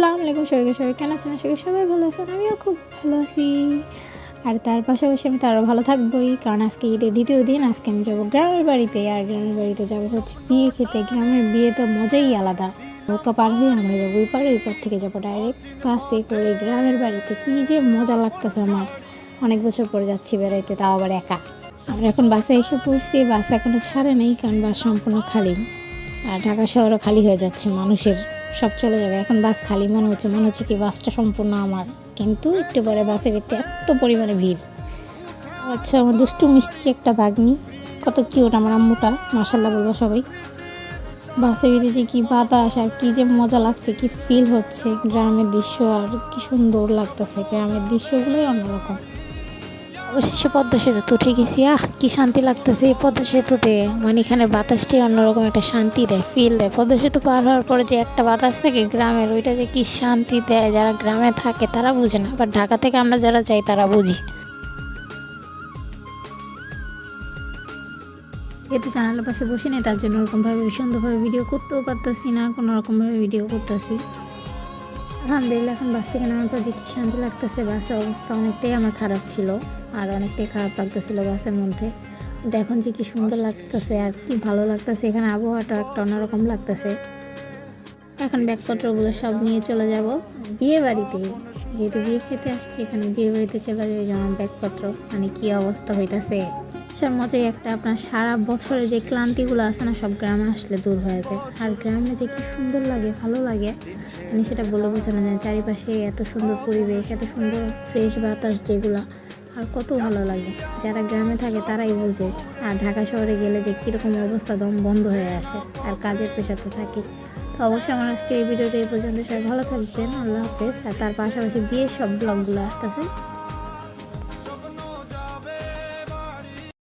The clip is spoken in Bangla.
আসসালামু আলাইকুম সবাইকে সবাই কেন আছেন? আশা করি সবাই ভালো আছেন, আমিও খুব ভালো আছি। আর তার পাশাপাশি আমি তো আরও ভালো থাকবোই, কারণ আজকে ঈদের দ্বিতীয় দিন, আজকে আমি যাব গ্রামের বাড়িতে, আর গ্রামের বাড়িতে যাব হচ্ছে বিয়ে খেতে। গ্রামের বিয়ে তো মজাই আলাদা। নৌকা পার হয়ে আমরা যাব ওই পারে ওই পার থেকে যাব ডাইরেক্ট বাসে করে গ্রামের বাড়িতে। কী যে মজা লাগতেছে আমার। অনেক বছর পরে যাচ্ছি বেড়াইতে, তাও আবার একা। আমরা এখন বাসে এসে পড়ছি, বাস এখনও ছাড়ে নেই, কারণ বাস সম্পূর্ণ খালি। আর ঢাকা শহরও খালি হয়ে যাচ্ছে মানুষের সব চলে যাবে। এখন বাস খালি মনে হচ্ছে মনে হচ্ছে কি বাসটা সম্পূর্ণ আমার। কিন্তু একটু পরে বাসে ভিত্তি এত পরিমাণে ভিড়। আচ্ছা আমার দুষ্টু মিষ্টি একটা বাগনি কত কিউট আমার আম্মুটা মাসাল্লাহ বলব সবাই। বাসে বেরিয়েছে কি বাতাস আর কি যে মজা লাগছে, কি ফিল হচ্ছে। গ্রামের দৃশ্য আর কি সুন্দর লাগতেছে, গ্রামের দৃশ্যগুলোই অন্যরকম। অবশেষে পদ্মা সেতু তো উঠে গেছি। আহ, কি শান্তি লাগতেছে এই পদ্মা সেতুতে। মানে এখানে বাতাসটাই অন্যরকম একটা শান্তি দেয় ফিল দেয়। পদ্মা সেতু পার হওয়ার পরে যে একটা বাতাস থাকে গ্রামের, ওইটা যে কি শান্তি দেয়। যারা গ্রামে থাকে তারা বুঝে না, আবার ঢাকা থেকে আমরা যারা যাই তারা বুঝি। যেহেতু জানালার পাশে বসে নেই, তার জন্য ওরকমভাবে সুন্দরভাবে ভিডিও করতেও পারতেছি না কোনো রকমভাবে ভিডিও করতেছি। আলহামদুলিল্লাহ, এখন বাস থেকে নামার পর যে কি শান্তি লাগতেছে, বাসের অবস্থা অনেকটাই আমার খারাপ ছিল আর অনেকটাই খারাপ লাগতেছিল বাসের মধ্যে। কিন্তু এখন যে কি সুন্দর লাগতেছে আর কি ভালো লাগতেছে, এখানে আবহাওয়াটা একটা অন্যরকম লাগতেছে। এখন ব্যাগপত্রগুলো সব নিয়ে চলে যাব বিয়ে বাড়িতে। যেহেতু বিয়ে খেতে আসছি, এখানে বিয়ে বাড়িতে চলে যাবে যেমন ব্যাগপত্র। মানে কি অবস্থা হইতাছে? সব মজাই একটা আপনার সারা বছরে যে ক্লান্তিগুলো আছে না, সব গ্রামে আসলে দূর হয়ে যায়। আর গ্রামে যে কি সুন্দর লাগে, ভালো লাগে মানে সেটা বলে বোঝানো যায় চারিপাশে এত সুন্দর পরিবেশ, এত সুন্দর ফ্রেশ বাতাস যেগুলা, আর কত ভালো লাগে। যারা গ্রামে থাকে তারাই বোঝে। আর ঢাকা শহরে গেলে যে কীরকম অবস্থা, দম বন্ধ হয়ে আসে। আর কাজের পেশা তো থাকে তো অবশ্যই আমার আজকে এই ভিডিওটা এই পর্যন্ত। সবাই ভালো থাকবেন, আল্লাহ হাফেজ। আর তার পাশাপাশি বিয়ের সব ব্লগগুলো আসতেছে।